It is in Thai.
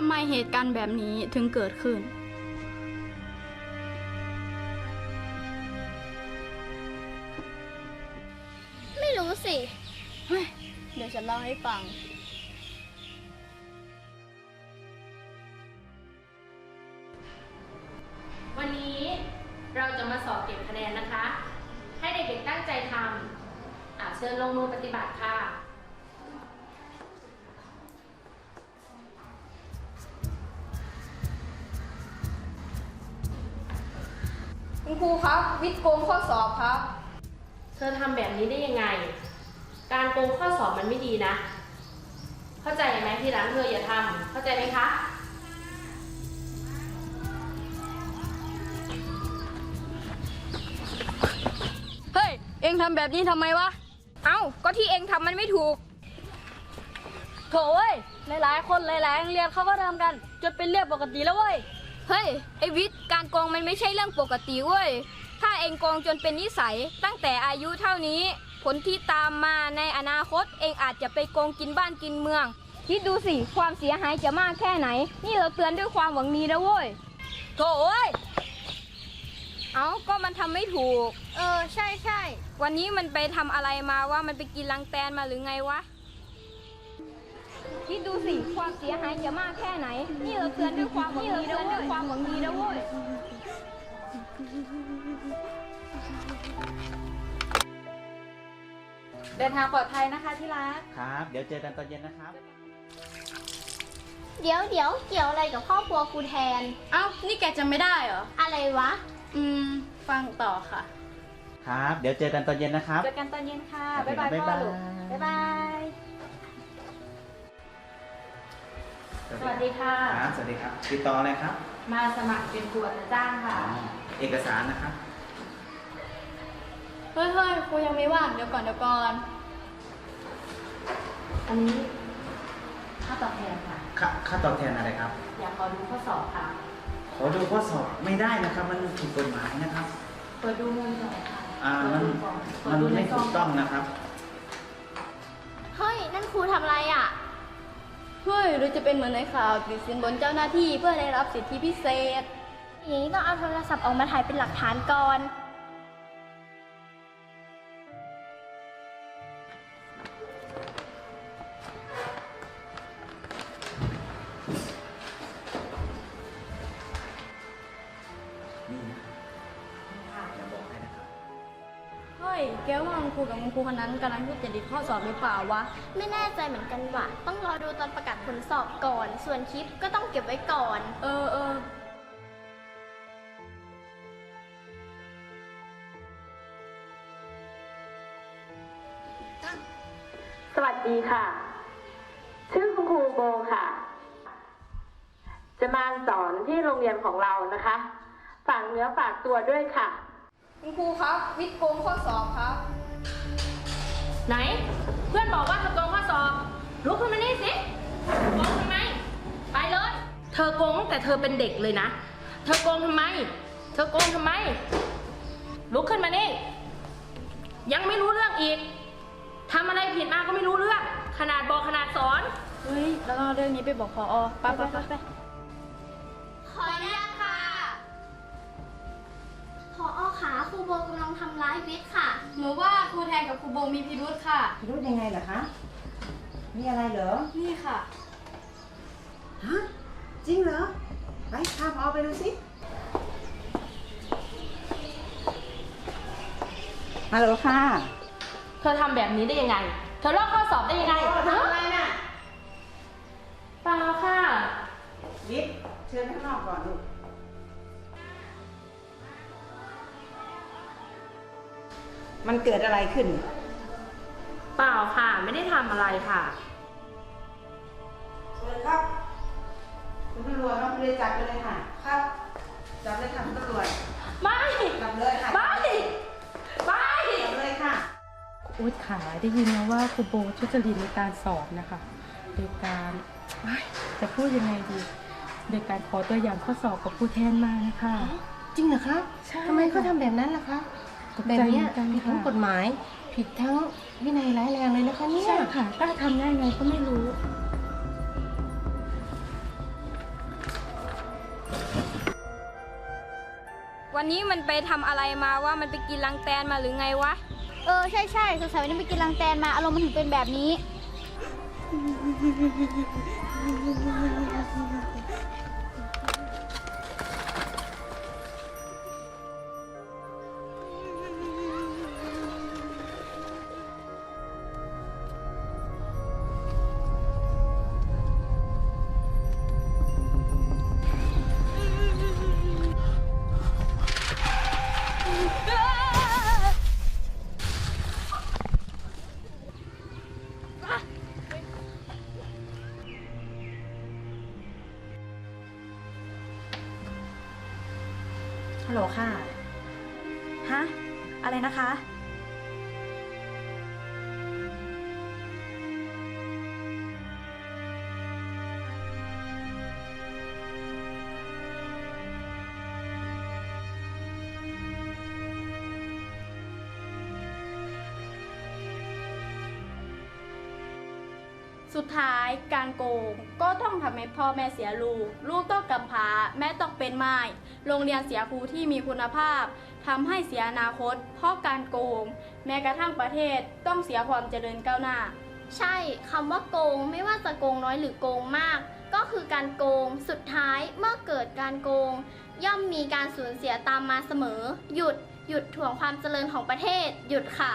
ำไมเหตุการณ์แบบนี้ถึงเกิดขึ้น ไม่รู้สิเฮ้ยเดี๋ยวฉันเล่าให้ฟัง วันนี้เราจะมาสอบเก็บคะแนนนะคะ ให้เด็กๆตั้งใจทำอะเชิญลงมือปฏิบัติค่ะ คุณครูครับวิทย์โกงข้อสอบครับ เธอทำแบบนี้ได้ยังไง การโกงข้อสอบมันไม่ดีนะ เข้าใจไหมที่ร้านเธออย่าทำเข้าใจไหมคะ เฮ้ย เอ็งทำแบบนี้ทำไมวะ เอ้า ก็ที่เองทำมันไม่ถูก โถเว้ย หลายๆ คนหลายๆโรงเรียนเขาก็ทำกัน จนเป็นเรื่องปกติแล้วเว้ย เฮ้ย ไอวิทย์การโกงมันไม่ใช่เรื่องปกติเว้ย ถ้าเองโกงจนเป็นนิสัยตั้งแต่อายุเท่านี้ ผลที่ตามมาในอนาคตเองอาจจะไปโกงกินบ้านกินเมือง คิดดูสิ ความเสียหายจะมากแค่ไหน นี่เราเตือนด้วยความหวังดีนะเว้ยโถเว้ย เอ้าก็มันทำไม่ถูก เออ ใช่ใช่ วันนี้มันไปทำอะไรมาว่ามันไปกินรังแตนมาหรือไงวะ คิดดูสิความเสียหายจะมากแค่ไหน นี่เราเตือนด้วยความหวังดีนะเว้ยด้วยความหวังดีนะเว้ยเดินทางปลอดภัยนะคะที่รัก ครับ เดี๋ยวเจอกันตอนเย็นนะครับ เดี๋ยวเดี๋ยวเกี่ยวอะไรกับครอบครัวครูแทน เอ้า นี่แกจำไม่ได้เหรอ อะไรวะ อืม ฟังต่อค่ะ ครับ เดี๋ยวเจอกันตอนเย็นนะครับ เจอกันตอนเย็นค่ะโอเคบ๊ายบายบ๊ายพ่อบายลูกบ๊ายบาย วัสดีค่ะ ครับสวัสดีครับติดต่ออะไรครับ มาสมัครเป็นครูอัตราจ้างค่ะอ๋อเอกสารนะครับ เฮ้ยเฮ้ยครูยังไม่ว่าง เดี๋ยวก่อนเดี๋ยวก่อน อันนี้ค่าตอบแทนค่ะ ค่าค่าตอบแทนอะไรครับ อยากขอดูข้อสอบค่ะ ขอดูข้อสอบไม่ได้นะครับ มันผิดกฎหมายนะครับ เปิดดูเงินหน่อยค่ะอ่ามันเปิมัดนดูในไม่ซถูองกต้องนะครับ เฮ้ย นั่นครูทำอะไรอะเฮ้ยหรือจะเป็นเหมือนในข่าวติดสินบนเจ้าหน้าที่เพื่อได้รับสิทธิพิเศษ อย่างนี้ต้องเอาโทรศัพท์ออกมาถ่ายเป็นหลักฐานก่อน นี่นะ ย แกว่าคุณครูกับคุณครูคนนั้นกำลังทุจริตข้อสอบหรือเปล่าวะ ไม่แน่ใจเหมือนกันว่ะ ต้องรอดูตอนประกาศผลสอบก่อน ส่วนคลิปก็ต้องเก็บไว้ก่อน เออเออสวัสดีค่ะ ชื่อคุณครูโบค่ะ จะมาสอนที่โรงเรียนของเรานะคะ ฝากเนื้อฝากตัวด้วยค่ะ คุณครูครับ วิทย์โกงข้อสอบครับ ไหน เพื่อนบอกว่าเธอโกงข้อสอบลุกขึ้นมานี่สิโกงทำไม ไปเลย เธอโกงตั้งแต่เธอเป็นเด็กเลยนะ เธอโกงทำไม เธอโกงทำไม ลุกขึ้นมานี่ ยังไม่รู้เรื่องอีกทำอะไรผิดมาก็ไม่รู้เรื่อง ขนาดบอกขนาดสอน เฮ้ย แล้วก็เอาเรื่องนี้ไปบอกพออไปไปไปไป โบกำลังทำร้ายวิทย์ค่ะ หนูว่าครูแทนกับครูโบมีพิรุธค่ะรู้ยังไงเหรอคะ มีอะไรเหรอ นี่ค่ะ ฮะ จริงเหรอ ไปพาพอไปดูสิฮัลโหลค่ะ เธอทำแบบนี้ได้ยังไง เธอลอกข้อสอบได้ยังไงทำอะไรน่ะเปล่าค่ะ วิทย์เชิญข้างนอกก่อนลูก มันเกิดอะไรขึ้น เปล่าค่ะ ไม่ได้ทำอะไรค่ะ เชิญครับ คุณตำรวจมาเลยจับไปเลยค่ะ ครับ จับเลยค่ะคุณตำรวจ ไม่ จับเลยค่ะ ไม่ ไม่ จับเลยค่ะ อุ๊ยขาได้ยินมาว่าครูโบทุจริตในการสอบนะคะโดยการเอ้ยจะพูดยังไงดี โดยการขอตัวอย่างข้อสอบกับครูแทนมานะคะ จริงเหรอคะใช่ทำไมเขาทำแบบนั้นล่ะคะ แบบนี้กันผิดทั้งกฎหมาย ผิดทั้งวินัยร้ายแรงเลยนะคะเนี่ย ใช่ค่ะป้าทำได้ไงก็ไม่รู้ วันนี้มันไปทำอะไรมาว่ามันไปกินรังแตนมาหรือไงวะ เออ ใช่ใช่สงสัยวันนี้ไปกินรังแตนมา อารมณ์มันถึงเป็นแบบนี้ ลค่ะ ฮะ อะไรนะคะ สุดท้ายการโกงก็ต้องทำให้พ่อแม่เสียลูก ลูกต้องกำพร้าแม่ต้องเป็นไม้โรงเรียนเสียครูที่มีคุณภาพทำให้เสียอนาคต เพราะการโกง แม้กระทั่งประเทศต้องเสียความเจริญก้าวหน้า ใช่คำว่าโกงไม่ว่าจะโกงน้อยหรือโกงมาก ก็คือการโกง สุดท้ายเมื่อเกิดการโกง ย่อมมีการสูญเสียตามมาเสมอ หยุด หยุดถ่วงความเจริญของประเทศ หยุดค่ะ